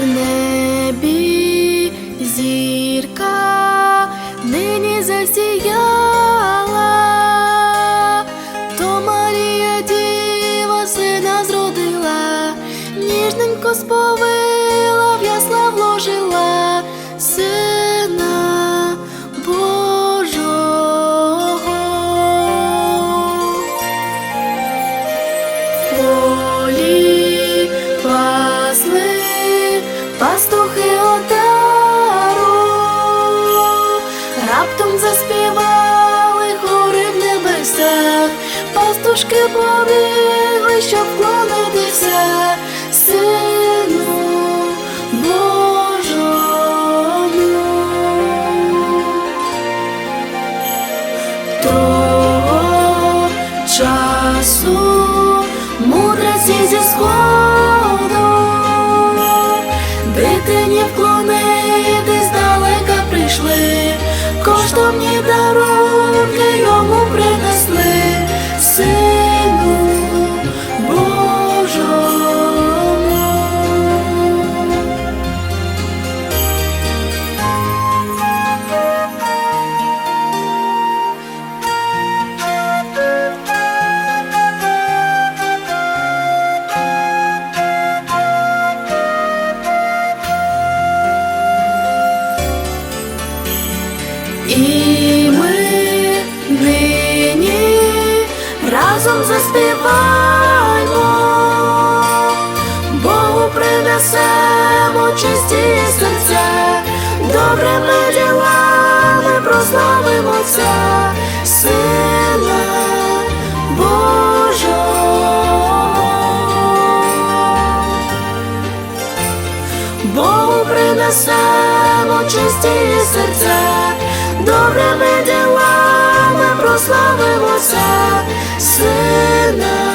в небі зірка нині засіяла, то Марія діва сина зродила, ніжненько сповила. Раптом заспівали хори в небесах, пастушки побігли, щоб вклонитися сину Божому. Того часу мудреці зі сходу дитині вклонитись далека прийшли, коштовні дарунки І ми нині разом заспіваємо, Богу принесемо чисті серця, добрими ділами прославимо Отця, Сина Божого. Богу принесемо чисті серця, добрими ділами прославимося, Сина.